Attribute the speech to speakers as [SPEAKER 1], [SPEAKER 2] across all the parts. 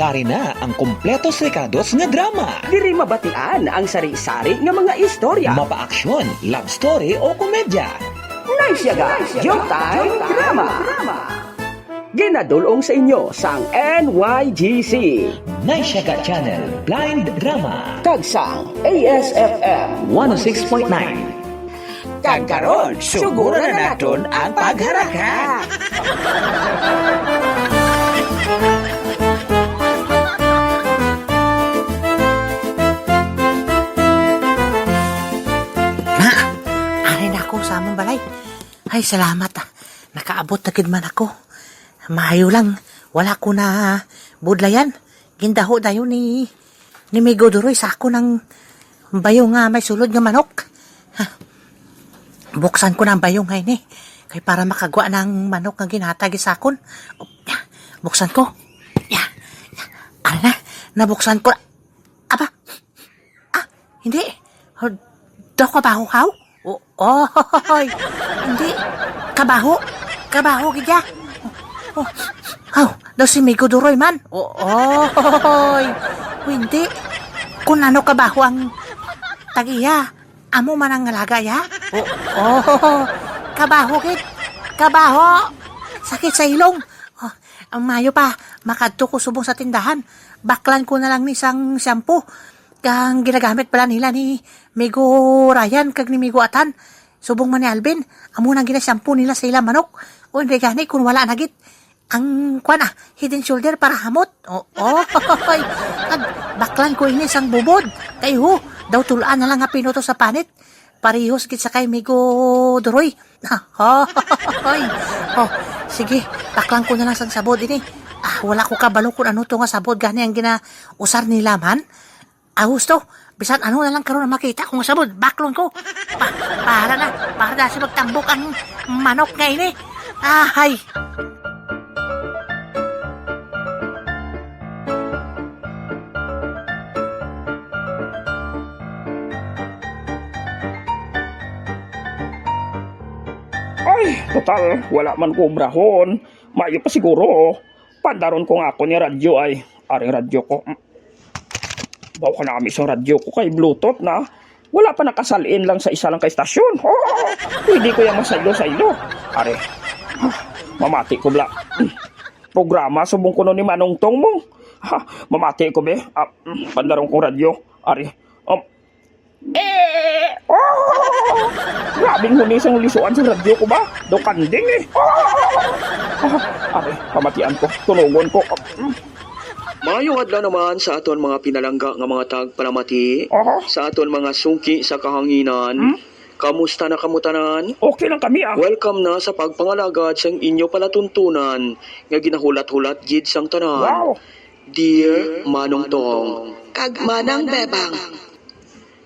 [SPEAKER 1] Yari na ang kompletos rekados nga drama.
[SPEAKER 2] Diri mabatian ang sari-sari nga mga istorya.
[SPEAKER 1] Mapa-aksyon, love story o komedya.
[SPEAKER 2] Naisyaga, Showtime Drama. Ginadulong sa inyo sang NYGC.
[SPEAKER 1] Naisyaga Channel Blind Drama
[SPEAKER 2] Kagsang ASFM
[SPEAKER 1] 106.9 Kagkaroon, suguro na naton ang pagharaka.
[SPEAKER 3] Ay, salamat ah. Nakaabot na man ako. Mahayo lang, wala ko na budlayan. Gindaho dayo ni ni Migo sa ako ng bayo nga may sulod nga manok. Ha, Buksan ko ang bayo ngayon eh. Kay para makagwa ng manok nga ginatagi sa akon. Buksan ko. Ya. Ano na, nabuksan ko. Aba, ah, hindi. Oh, Do kabaho haw? Oh, oy, hindi. Kabaho. Kabaho, gidya. Oh, oh, daw si Migo Duroy man. O, oy, hindi. Kung ano kabaho ang tagiya, amo man ang ngalaga ya. O, oh, kabaho, gid. Kabaho. Sakit sa ilong. Oh, mayo pa, makadto ko subong sa tindahan. Baklan ko na lang ni isang shampoo. Kang ginagamit pala nila ni Migo Ryan kag ni Migo Atan. Subong man ni Alvin, amo nang ginasampo nila sa ilang manok. O hindi gani kung wala nagit. Ang kwan ah, hidden shoulder para hamot. O, oh, kag baklan ko ini sang bubod. Kay ho, daw tulaan na lang nga pinuto sa panit. Parehos git sa kay Migo Duroy. Ha, hoy. Oh, sige, baklan ko na lang sang sabod ini. Ah, wala ko kabalo kung ano to nga sabod gani ang ginausar nila man. Ah, gusto. Bisan ano na lang karon makita kung sabod, baklon ko. Pa, para na, para na si magtambok ang manok nga ini. Ahay.
[SPEAKER 2] Ay, total, wala man ko brahon. Mayo pa siguro. Pandaron ko nga ako ni radyo ay. Aring radyo ko. Bawa ka namin sa radyo ko kay Bluetooth na. Wala pa nakasalin lang sa isa lang kay stasyon. Oh, pwede ko yung masaylo sa ilo. Are, ah, mamati ko bla. Mm. Programa subong ko ni Manong Tong mo. Ha, mamati ko be. Ah, mm, pandaron ko radyo. Are, um, eh! Oh! Grabing hunisang lisuan sa radyo ko ba? Do kanding eh. Oh! Ah, Aray, pamatian ko. Tulugon ko. Mm.
[SPEAKER 4] Maayong adlaw naman sa aton mga pinalangga nga mga tagpalamati,
[SPEAKER 2] Aha.
[SPEAKER 4] sa aton mga sungki sa kahanginan.
[SPEAKER 2] Hmm?
[SPEAKER 4] Kamusta na kamutanan?
[SPEAKER 2] Okay lang kami ah.
[SPEAKER 4] Welcome na sa pagpangalagad sang inyo palatuntunan nga ginahulat-hulat gid sang tanan.
[SPEAKER 2] Wow.
[SPEAKER 4] Dear Manong Tong,
[SPEAKER 5] kag manang bebang.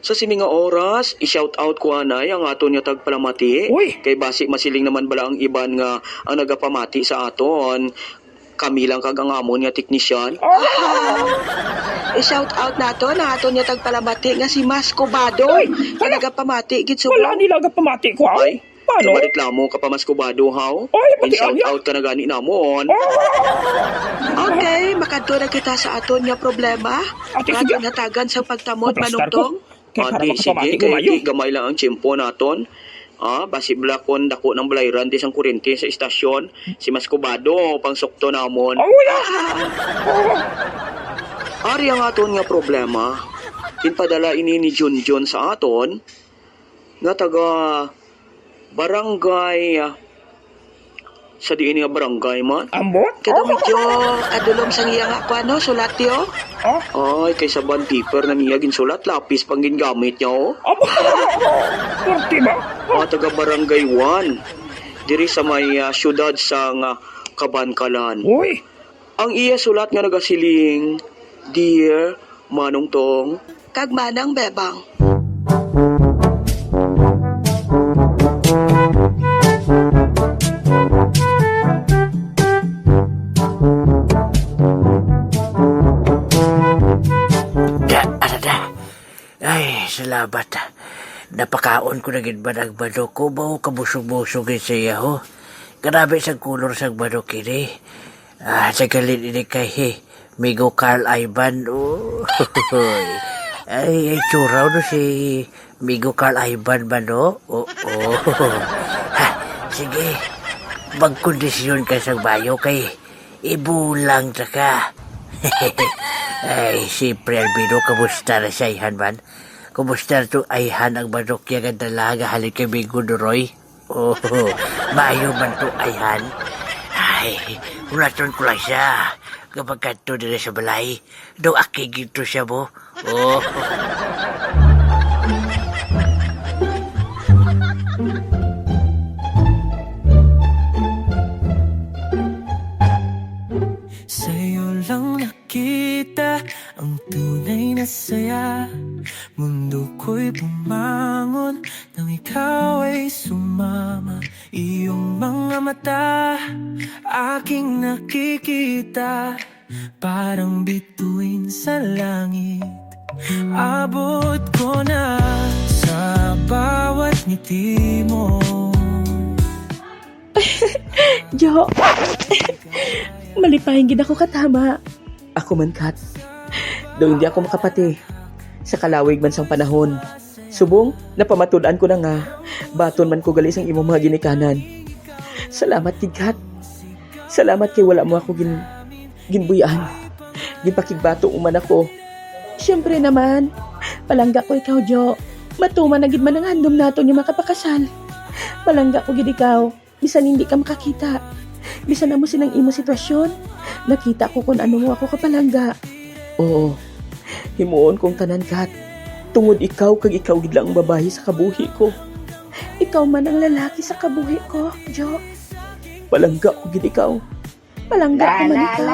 [SPEAKER 4] sa sini nga oras, i-shout out ko anay ang aton nga tagpalamati.
[SPEAKER 2] Uy.
[SPEAKER 4] Kay basi masiling naman bala ang iban nga ang nagapamati sa aton. Kami lang kag ang amon nga teknisyan.
[SPEAKER 5] I-shout out nato na ato niya tagpalamati nga si Masco Badoy. Nga nagapamati gid
[SPEAKER 2] Wala nila pamati ko ah.
[SPEAKER 4] Ay,
[SPEAKER 2] Paano?
[SPEAKER 4] Ano reklamo ka pa mas kubado, haw?
[SPEAKER 2] Ay, pati
[SPEAKER 4] In-shout
[SPEAKER 2] ang-
[SPEAKER 4] out ka na gani namon.
[SPEAKER 5] Okay, makadto na kita sa aton nga problema.
[SPEAKER 2] Ate,
[SPEAKER 5] Nga
[SPEAKER 2] sige.
[SPEAKER 5] sa
[SPEAKER 2] Maplastar
[SPEAKER 5] manungtong.
[SPEAKER 2] ko. Kaya para
[SPEAKER 4] Ate, sige, kay gamay lang ang tiyempo naton. Ah, basi blakon dako ng balayran di sang kurente sa istasyon. Si Mas Kubado, pang sukto namon.
[SPEAKER 2] Oh, wala.
[SPEAKER 4] Ari ang aton nga problema. Pinpadala ini ni Junjun sa aton nga taga barangay ah, sa diin nga barangay man.
[SPEAKER 2] Ambot?
[SPEAKER 5] Kada medyo adulom sang iya nga ko ano, sulat yo.
[SPEAKER 2] Ah,
[SPEAKER 4] Ay, kay sa band paper na niya ginsulat, lapis pang gingamit niya oh.
[SPEAKER 2] abo. Kurti ba?
[SPEAKER 4] Mga taga barangay 1. Diri sa may ah, syudad sa nga Kabankalan.
[SPEAKER 2] Uy,
[SPEAKER 4] Ang iya sulat nga nagasiling, Dear Manong Tong,
[SPEAKER 5] Kag manang bebang.
[SPEAKER 6] Salamat. Napakaon ko na gid ba ng badok ko ba o kabusog-busog sa iya ho? Grabe sa kulor sa badok ini. Ah, sa galit ini kay he. Migo Carl Ivan. Oh. ay, ay, churaw no si Migo Carl Ivan ba no? Oo. Oh, Ha, sige. Magkondisyon ka sa bayo kay ibulang ta ka. Ay, si Pre Albino, kamusta na siya, Ihan man? Kumusta itong Ayhan ang manokya nga dalaga halik kay Bingo Duroy? Oh, maayo man to Ayhan. Ay, ulaton ko lang siya. Kapag kanto nila sa balay, daw akigin to siya mo. Oh,
[SPEAKER 7] Sa'yo lang nakita ang tunay na saya Mundo ko'y bumangon nang ikaw ay sumama Iyong mga mata aking nakikita Parang bituin sa langit Abot ko na sa bawat ngiti mo
[SPEAKER 8] Jo, malipahin gid ako katama.
[SPEAKER 9] Ako man, Kat. Daw hindi ako makapati. Sa kalawig man sang panahon. Subong, napamatudan ko na nga. Baton man ko gali sang imong mga ginikanan. Salamat, kid Kat. Salamat kay wala mo ako gin, ginbuyan. Ginpakigbato uman ako.
[SPEAKER 8] Siyempre naman, palangga ko ikaw, Jo. Matuman na gid man ang handom naton yung makapakasal. Palangga ko gid ikaw, bisan hindi ka makakita. Bisan na mo sinang imo sitwasyon, nakita ko kung ano mo ako kapalangga.
[SPEAKER 9] Oo. Himuon kong tanan, Kat. Tungod ikaw kag ikaw gid lang ang babae sa kabuhi ko.
[SPEAKER 8] Ikaw man ang lalaki sa kabuhi ko, Jo.
[SPEAKER 9] Palangga ko gid ikaw.
[SPEAKER 8] Palangga ko man ikaw.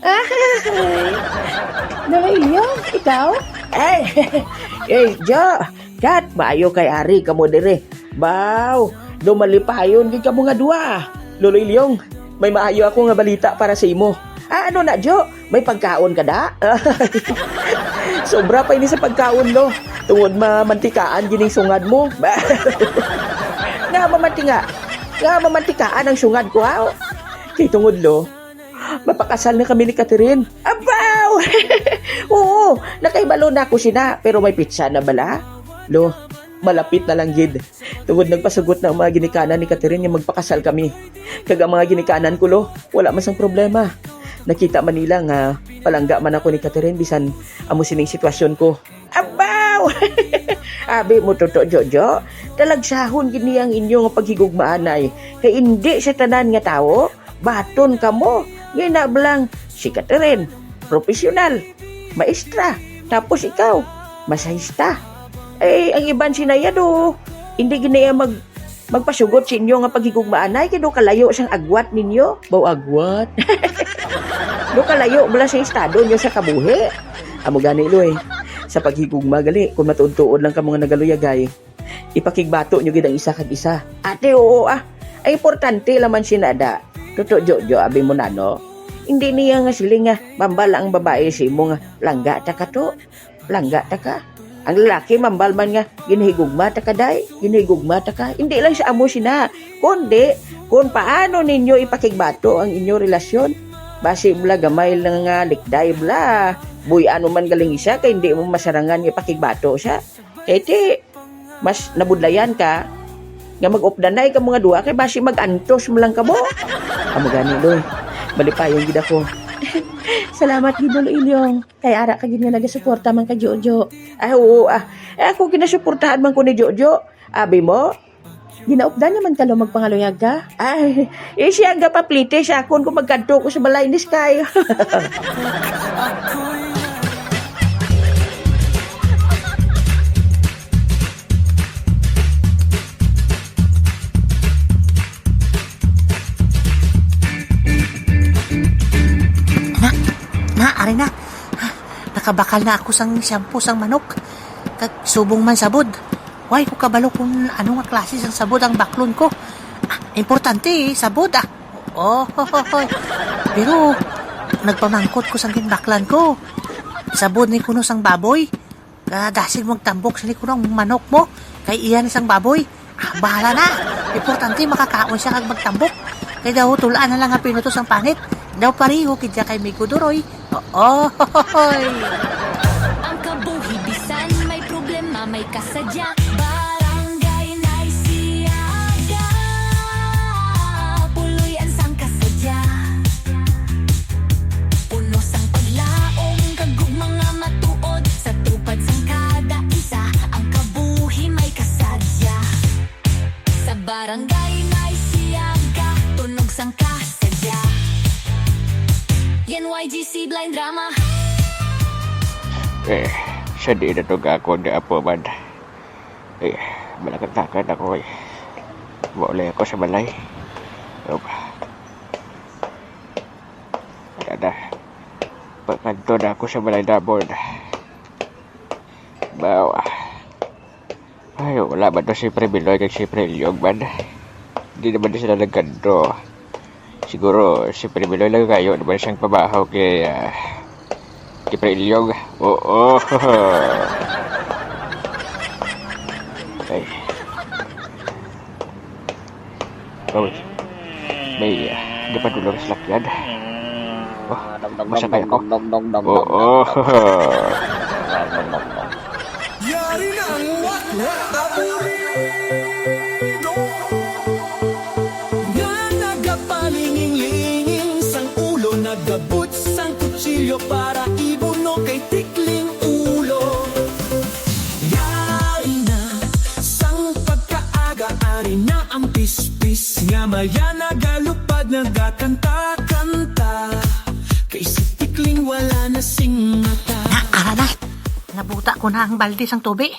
[SPEAKER 8] Ah, Namailyo, ikaw?
[SPEAKER 9] Ay, eh, Jo, Kat, maayo kay Ari, kamo dire. Baw, dumalipayon gid kamo nga duwa. Lolo Ilyong, may maayo ako nga balita para sa imo. Ah, ano na, Jo? May pagkaon ka da? Sobra pa ini sa pagkaon, lo. Tungod mamantikaan gining sungad mo. Nga mamanti nga. Mamantikaan ang sungad ko, ha? Kay tungod, lo. Mapakasal na kami ni Catherine. Abaw! Oo, nakaibalo na ako sina, pero may pizza na bala. Lo, malapit na lang gid. Tungod nagpasagot ng mga ginikanan ni Catherine nga magpakasal kami. Kag ang mga ginikanan ko, lo, wala man sang problema. Nakita man nila nga palangga man ako ni Catherine bisan amo sining sitwasyon ko. Abaw! Abi mo toto Jojo, talagsahon gini ang inyo nga paghigugmaanay. Kay hindi sa tanan nga tawo, baton ka mo. Ngayon na blang si Catherine, profesional, maestra, tapos ikaw, masahista. Eh, ang iban sinayado, hindi ginaya mag magpasugot sa inyo nga paghigugmaanay kay do kalayo sang agwat ninyo. Baw agwat. do kalayo bala sa estado nyo sa kabuhi. Amo gani lo eh. Sa paghigugma gali, kung matuod-tuod lang ka mga nagaluyagay, ipakigbato nyo gid ang isa kag isa. Ate, oo ah. Ay importante laman sinada. Toto Jojo, abi mo na no? Hindi niya nga sila nga, mambal ang babae si mo nga, langga ta ka to. Langga ta ka. Ang lalaki mambal man nga, ginhigugma ta ka day, ginhigugma ta ka. Hindi lang sa amo sina, kundi kung paano ninyo ipakigbato ang inyo relasyon. Basi bla gamay lang nga likday bla. Buy ano man galing isa kay hindi mo masarangan ipakigbato siya. Kaya ti, mas nabudlayan ka, nga mag-updanay ka mga duwa kay basi mag-antos mo lang ka mo. Amo gani loy. Malipayon gid ako.
[SPEAKER 8] Salamat gid Lolo Ilyong. Kay ara ka gid nga nagasuporta man ka Jojo.
[SPEAKER 9] Ay oo ah. Eh, ako ginasuportahan man ko ni Jojo. Abi mo,
[SPEAKER 8] Ginaupdan naman ka lo magpangaluyag ka.
[SPEAKER 9] Ay, eh siya nga paplite siya kung kung magkanto ko sa balay ni Sky.
[SPEAKER 3] Na, ari na. Nakabakal na ako sang shampoo sang manok. Kag subong man sabod. Why ko kabalo kung ano nga klase sang sabod ang baklon ko. Ah, importante eh, sabod ah. Oh, ho, ho, ho. Pero, nagpamangkot ko sang ginbaklan ko. Sabod ni kuno sang baboy. Kadasig mong tambok sa kuno ang manok mo. Kay iyan isang baboy. Ah, bahala na. Importante makakaon siya kag magtambok. Kaya daw tulaan na lang ang pinutos ang panit. Daw pariho kidya kay Migo Duroy. Oh,
[SPEAKER 10] kabuhi bisan may problema may kasadya. Barangay Naisiaga Puloy ang sang kasadya. Puno sang paglaong kagug mga matuod. Sa tupad sang kada isa Ang kabuhi may kasadya. Sa barangay Naisiaga Tunog sang kasadya. NYGC Blind Drama.
[SPEAKER 11] Eh, sadi na itong ako na apo man. Eh, malakad-lakad ako eh. Wala ako sa balay. Yup. Kada. Pagkanto na ako sa balay dabon. Bawa. Ay, wala ba to si Premiloy kag si Prelyog man. Hindi naman na sila nagkanto. Siguro si Premiloy lang kayo naman siyang pabahaw kay... ah, kay Prelyog. Oo. Ay. Oh, may uh, dapat dulu sa lakyan. Oh, masakay ako. Oo.
[SPEAKER 7] Yari na ang wakla aburrido Nga kutsilyo Para ibuno kay tikling ulo Yari na sang pagkaaga Ari na ang pispis Nga maya nagalupad Nagakanta-kanta Kay si tikling wala na sing mata
[SPEAKER 3] Ara na. Nabuta ko na ang balde sang tubi.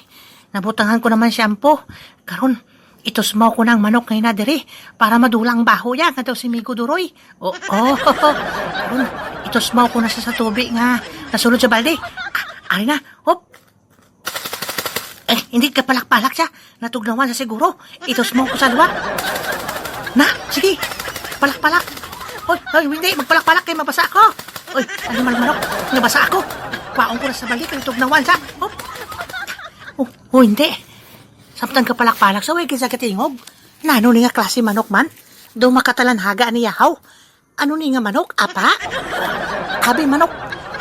[SPEAKER 3] Nabutangan ko naman shampoo. Karon, itos mo ko ng manok ngayon na diri para madulang baho yan nga daw si Migo Duroy. Oo. Oh, itos mo ko na siya sa tubi nga nasulod sa balde. Ah, ari na. Hop. Eh, hindi ka palak-palak siya. Natugnawan sa siguro. Itos mo ko sa luwa. Na, sige. Palak-palak. Hoy, hoy, hindi. Magpalak-palak kay mabasa ako. Hoy, man manok? Nabasa ako. Paong ko na sa balik. Ang tugnawan siya. Hop. Oh, oh, hindi. Samtang ka palak-palak sa way kisa katingog. Nano ni nga klase manok man? Do makatalanhaga ni yahaw. Ano ni nga manok? Apa? Abi manok.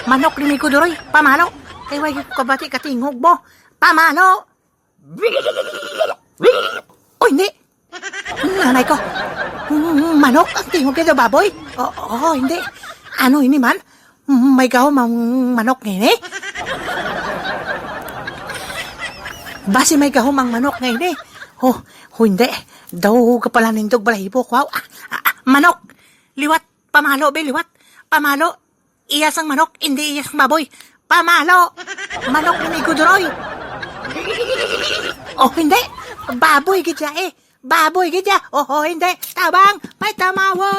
[SPEAKER 3] Manok ni Miko Duroy. Pamalo. Kay way ko kabati katingog mo. Pamalo. Oh, hindi. Nanay ko. Mm, Manok ang tingog kay baboy. Oo, oh, hindi. Ano ini man? Mm, May gaw manok ngayon eh. Basi may gahom ang manok ngayon eh. Oh, oh hindi. Daw ka pala nindog balahibo. Wow. Ah, ah, ah, manok. Liwat. Pamalo, be, liwat. Pamalo. Iyas ang manok, hindi iyas ang baboy. Pamalo. Manok ni may guduroy. Oh, hindi. Baboy gidya eh. Baboy gidya. Oh, oh, hindi. Tabang. May tamawo.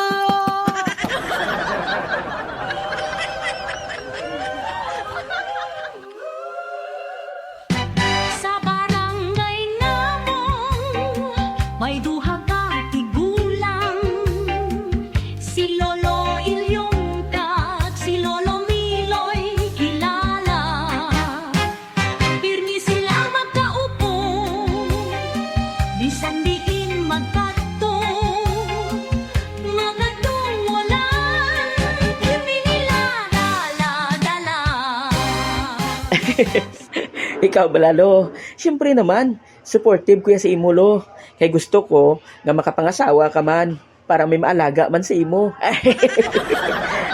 [SPEAKER 10] Bisan diin dala-dala
[SPEAKER 9] Ikaw balalo. Siyempre naman, supportive ko yan sa imulo. Kay gusto ko nga makapangasawa ka man. Para may maalaga man sa imo.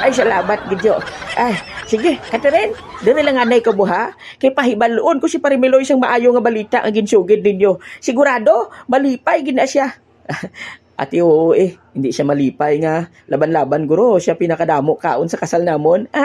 [SPEAKER 9] Ay, salamat, Gidyo. Ay, sige, Catherine, dili lang anay ka buha. Kay pahibaloon ko si Parimiloy siyang maayo nga balita ang ginsugid ninyo. Sigurado, malipay gina siya. Ati oo eh, hindi siya malipay nga. Laban-laban guro, siya pinakadamo kaon sa kasal namon.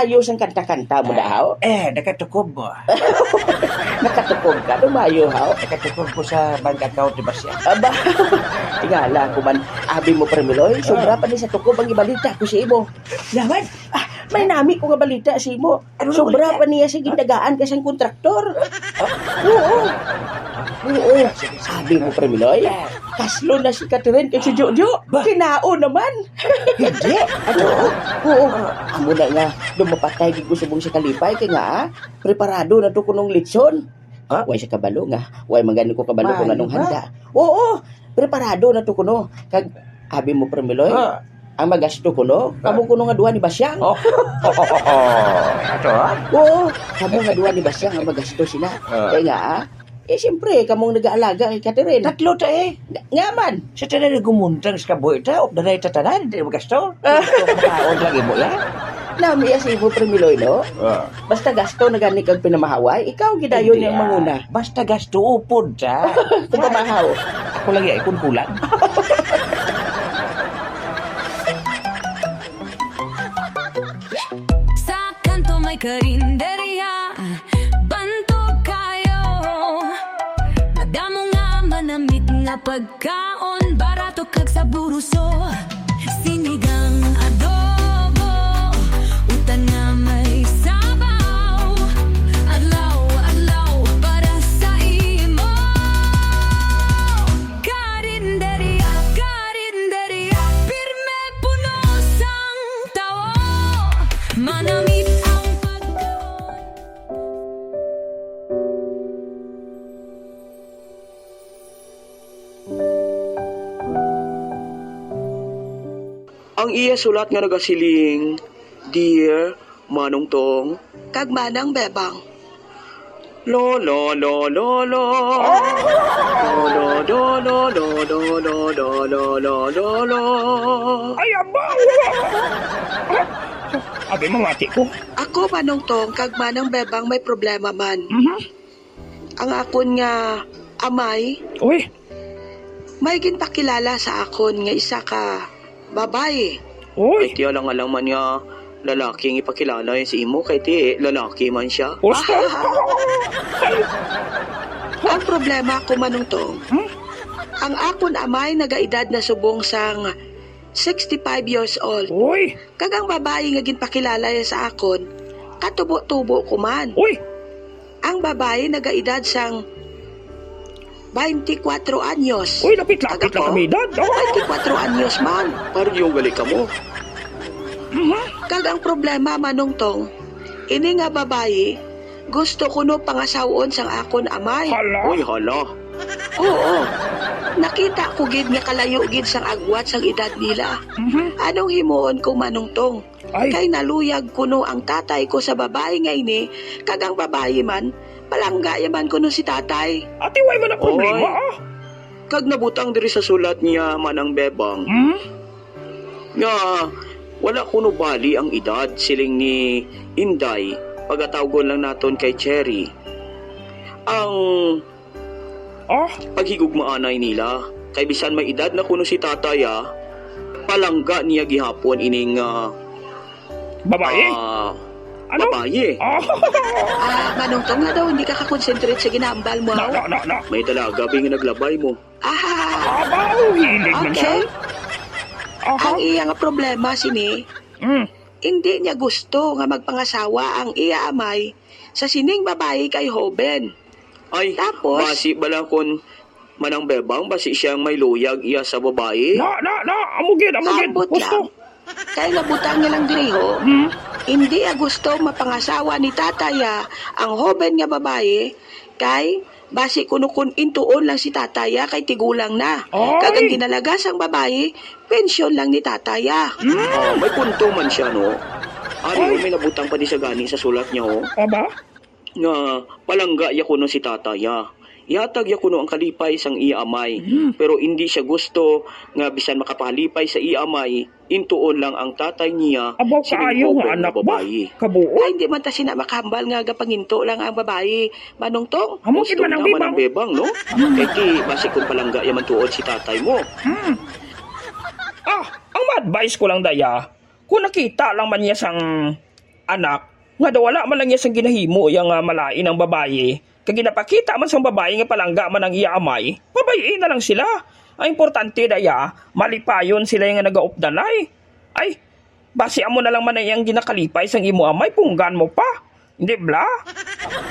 [SPEAKER 9] Ano kaayos ang kanta-kanta mo daw?
[SPEAKER 3] Eh, nakatukob mo.
[SPEAKER 9] Nakatukog ka, lumayo haw.
[SPEAKER 3] Nakatukob ko sa bank account ni Basya.
[SPEAKER 9] Aba, tingala ko man, abi mo Premiloy, sobra pa ni sa tukob ang ibalita ko si imo. Yaman, ah, may nami ko nga balita si imo. Sobra pa niya sa gindagaan kasi ang kontraktor. Oo. Oo. Sabi mo Premiloy, kaslo na si Catherine kay si Jojo. Kinao naman. Hindi. Ano? Oo. Amo na nga, lumapatay gid ko subong sa kalipay kay nga, preparado na to kunong litson. Ah, way sa kabalo nga. Way magani ko kabalo kung anong handa. Oo, preparado na to kuno. Kag abi mo Premiloy. Ang magasto kuno, kamo kuno nga duha ni Basyang.
[SPEAKER 3] Oh, oh, oh, oh, oh. Ato, ha?
[SPEAKER 9] Oo, kamo nga duha ni Basyang ang magasto sina.
[SPEAKER 3] Ah.
[SPEAKER 9] Kaya nga, eh siyempre, kamong nag-aalaga kay Catherine.
[SPEAKER 3] Tatlo ta eh.
[SPEAKER 9] Nga man.
[SPEAKER 3] Sa tanan na gumuntang sa kaboy ta, op na na itatanan, hindi mo gasto. Makaon lagi mo yan.
[SPEAKER 9] Nami si Ibo Premiloy, no?
[SPEAKER 3] Ah.
[SPEAKER 9] Basta gasto na gani kag pinamahaway, ikaw gidayon
[SPEAKER 3] Hindi,
[SPEAKER 9] yung
[SPEAKER 3] ah.
[SPEAKER 9] manguna.
[SPEAKER 3] Basta gasto upod ta.
[SPEAKER 9] Kung pamahaw.
[SPEAKER 3] Ako lagi ay kulang.
[SPEAKER 10] Sa kanto may karinderya up a
[SPEAKER 4] gun. Iya sulat nga nagasiling, Dear Manong Tong,
[SPEAKER 5] Kag manang bebang.
[SPEAKER 4] Lo lo lo lo lo Lo lo lo lo lo lo lo lo lo lo lo lo
[SPEAKER 2] Ay, aba! Abi, mamati ko.
[SPEAKER 5] Ako manong tong kag manang bebang may problema man. Ang akon nga amay,
[SPEAKER 2] Uy,
[SPEAKER 5] may ginpakilala sa akon nga isa ka babae.
[SPEAKER 2] Uy.
[SPEAKER 4] Ay tiya lang alam man nga lalaki ang ipakilala yan si Imo kay ti lalaki man siya.
[SPEAKER 2] Osta?
[SPEAKER 5] Ang problema ko manong tong, ang akon amay nagaedad na subong sang 65 years old.
[SPEAKER 2] Uy,
[SPEAKER 5] Kagang babae nga ginpakilala ya sa akon, katubo-tubo ko man.
[SPEAKER 2] uy.
[SPEAKER 5] Ang babae nagaedad sang 24 anyos.
[SPEAKER 2] Uy, lapit-lapit lang kami edad. Oh.
[SPEAKER 5] 24 anyos man.
[SPEAKER 4] Parang yung gali ka mo.
[SPEAKER 5] Kagang problema manong tong, ini nga babae, gusto ko no pangasawon sang akon amay.
[SPEAKER 2] Hala.
[SPEAKER 4] Uy, hala.
[SPEAKER 5] Oo. Nakita ko gid nga kalayo gid sang agwat sang edad nila. Anong himuon ko manong tong?
[SPEAKER 2] Ay.
[SPEAKER 5] Kay naluyag kuno ang tatay ko sa babae nga ini, kagang babae man, palangga yaman kuno si tatay.
[SPEAKER 2] Ate, way man ang problema, ah.
[SPEAKER 4] Kag nabutang diri sa sulat niya manang bebang.
[SPEAKER 2] Hmm?
[SPEAKER 4] Nga wala kuno bali ang edad siling ni Inday pagatawgon lang naton kay Cherry. Ang
[SPEAKER 2] Ah,
[SPEAKER 4] paghigugmaanay nila kay bisan may edad na kuno si tatay ah, palangga niya gihapon ining ah,
[SPEAKER 2] babae.
[SPEAKER 4] ah,
[SPEAKER 2] Ano?
[SPEAKER 4] babaye.
[SPEAKER 2] Ah,
[SPEAKER 5] Ah, manong tong nga daw hindi ka kakonsentrate sa ginambal mo.
[SPEAKER 2] na, na,
[SPEAKER 5] ah.
[SPEAKER 2] na, na.
[SPEAKER 4] May dalaga bing naglabay mo.
[SPEAKER 5] Ah,
[SPEAKER 2] Aba, hilig man siya.
[SPEAKER 5] okay. Ang iya nga problema sini,
[SPEAKER 2] Mm.
[SPEAKER 5] hindi niya gusto nga magpangasawa ang iya amay sa sining babae kay Hoben.
[SPEAKER 4] Ay,
[SPEAKER 5] Tapos?
[SPEAKER 4] basi bala kon Manang bebang basi siyang may luyag iya sa babae.
[SPEAKER 2] Na, na, na, amugid, amugid.
[SPEAKER 5] Ambot
[SPEAKER 2] Gusto.
[SPEAKER 5] lang. Kaya nabutang niya lang diri ho. Hindi a gusto mapangasawa ni tataya ang hoben nga babae kay basi kuno kun intuon lang si tataya kay tigulang na. Kagang ginalagas ang babae, pensyon lang ni tataya.
[SPEAKER 4] Ah, may punto man siya, no? Ari, may nabutang pa di sa gani sa sulat niya, oh.
[SPEAKER 2] Aba?
[SPEAKER 4] Nga, palangga ya kuno si tataya. Ihatag ya kuno ang kalipay sang iya amay. Pero hindi siya gusto nga bisan makapahalipay sa iya amay, intuon lang ang tatay niya
[SPEAKER 2] Abaw
[SPEAKER 4] sining
[SPEAKER 2] kaayo nga anak ba?
[SPEAKER 4] babae.
[SPEAKER 2] Kabuo.
[SPEAKER 5] Ay, hindi man ta sina makambal nga gapanginto lang ang babae. Manong tong,
[SPEAKER 2] Amugid
[SPEAKER 4] Gusto
[SPEAKER 2] man ang bibang.
[SPEAKER 4] ang bebang, no? Kay ti, basi kung palangga yaman tuod si tatay mo.
[SPEAKER 2] Ah, ang ma-advise ko lang daya, kung nakita lang man niya sang anak, nga daw wala man lang niya sang ginahimo yung uh, malain ng babaye, kag ginapakita man sang babae nga palangga man ang iya amay, pabayin na lang sila. Ang importante daya, malipayon sila yung nagaupdanay. Ay, basi amo na lang man na yung ginakalipay sang imo amay, punggan mo pa. Hindi bla?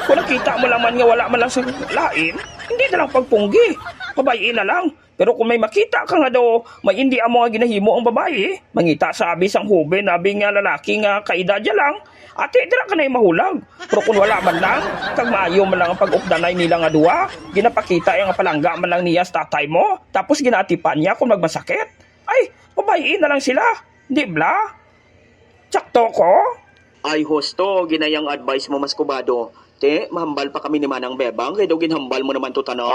[SPEAKER 2] Kung nakita mo lang man nga wala man lang sa lain, hindi na lang pagpunggi. Pabayin na lang. Pero kung may makita ka nga daw, may hindi amo nga ginahimo ang babae, mangita sabi sang hube nabi nga lalaki nga kaedadya lang, ate dira ka na mahulag. Pero kung wala man lang, kag maayo man lang ang pag-updanay nila nga duwa, ginapakita yung palangga man lang niya sa tatay mo, tapos ginatipan niya kung magmasakit. Ay, pabayin na lang sila. Di bla? Tsakto ko?
[SPEAKER 4] Ay, hosto, ginayang advice mo mas kubado. Te, mahambal pa kami ni Manang Bebang, kaya daw ginhambal mo naman to tanong.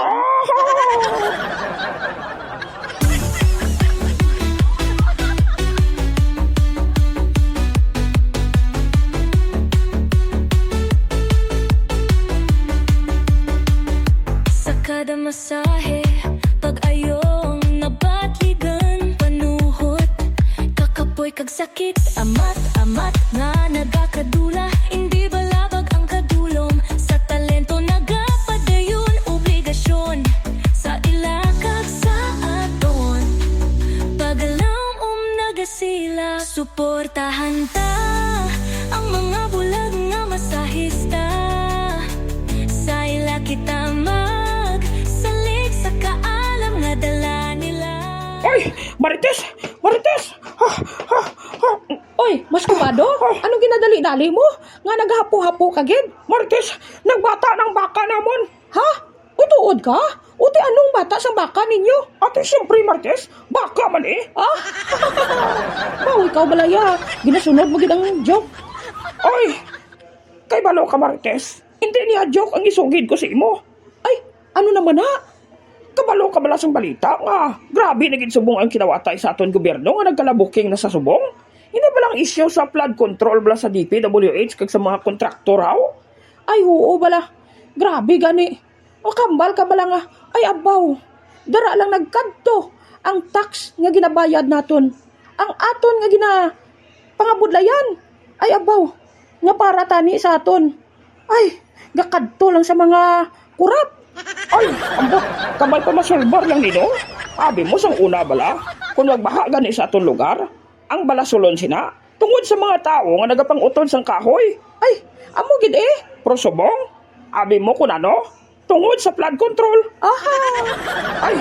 [SPEAKER 8] Oy, mas kumado? Anong ginadali-dali mo? Nga naghapo-hapo ka gid?
[SPEAKER 2] Marites, nagbata ng baka namon.
[SPEAKER 8] Ha? Utuod ka? Uti anong bata sa baka ninyo?
[SPEAKER 2] Ate, siyempre, Marites, baka man eh.
[SPEAKER 8] Ah? Wow, ikaw balaya. Ginasunod mo ang joke.
[SPEAKER 2] Ay, kay balo ka, Marites. Hindi niya joke ang isugid ko sa imo.
[SPEAKER 8] Ay, ano naman na?
[SPEAKER 2] Kabalo ka bala sang balita nga. Grabe naging subong ang kinawatay sa aton gobyerno nga nagkalabuking na sa subong. Hindi ba lang issue sa flood control bala sa DPWH kag sa mga kontraktor raw?
[SPEAKER 8] Ay, oo bala. Grabe gani. O kambal ka bala nga. Ay, abaw. Dara lang nagkadto ang tax nga ginabayad naton. Ang aton nga gina pangabudlayan. Ay, abaw. Nga para tani sa aton. Ay, gakadto lang sa mga kurap.
[SPEAKER 2] Ay, ambot, kamay pa masulbar lang nino. Abi mo sang una bala, kung magbaha gani sa aton lugar, ang balasulon sina, tungod sa mga tao nga nagapanguton sang kahoy.
[SPEAKER 8] Ay, amo gid eh.
[SPEAKER 2] Pero subong, abi mo kung ano, tungod sa flood control.
[SPEAKER 8] Aha.
[SPEAKER 2] Ay,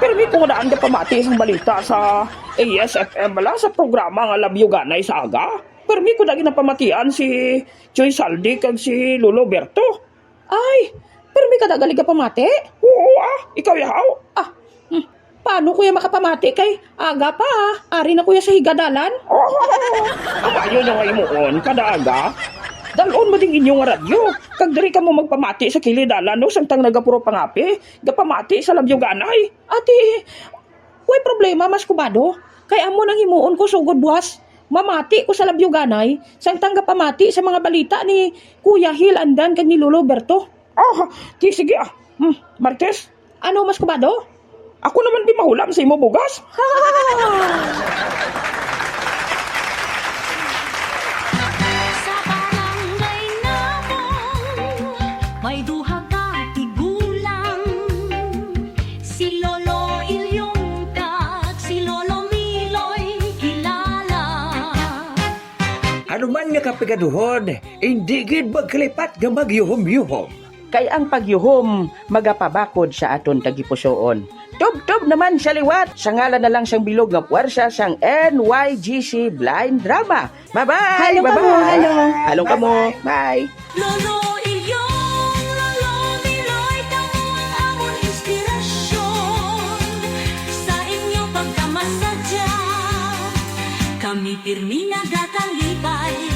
[SPEAKER 2] pero may kung naan pamati isang balita sa ASFM bala sa programa nga Labyo Ganay sa Aga. Pero may kung na pamatian si Joy Saldi kag si Lolo Berto.
[SPEAKER 8] Ay, pero may kadagali ka pamati?
[SPEAKER 2] Oo ah, ikaw yahaw.
[SPEAKER 8] Ah. Paano kuya makapamati kay aga pa ah. Ari na kuya sa higadalan?
[SPEAKER 2] Oh, ang ayo nyo nga imuon, kada aga. Dalon mo ding inyong radyo. Kag diri ka mo magpamati sa kilidala no, samtang nagapuro pangapi, gapamati sa labyo ganay.
[SPEAKER 8] Ate, way problema mas kubado. Kay amo nang himuon ko sugod buwas. Mamati ko sa labyo ganay, sang tangga pamati sa mga balita ni Kuya Hil Andan kag ni Lolo Berto.
[SPEAKER 2] Ah, di sige ah. Hmm, Martes,
[SPEAKER 8] Ano mas kubado?
[SPEAKER 2] Ako naman di mahulam sa imo bugas.
[SPEAKER 10] Sa barangay namon, may duha ka tigulang. Si Lolo Ilyong kag si Lolo Miloy kilala.
[SPEAKER 12] Ano man nga kapigaduhon, hindi gid magkalipat nga magyuhom-yuhom.
[SPEAKER 9] Kay ang pagyuhom magapabakod sa aton tagipusoon. Tub-tub naman sa liwat, sa ngalan na lang siyang bilog nga puwersa siyang NYGC Blind Drama. Bye-bye!
[SPEAKER 8] Halong ka mo,
[SPEAKER 9] Bye-bye!
[SPEAKER 8] halong.
[SPEAKER 9] Halong ka mo. Bye!
[SPEAKER 10] Lolo Kami pirmi nagakalipay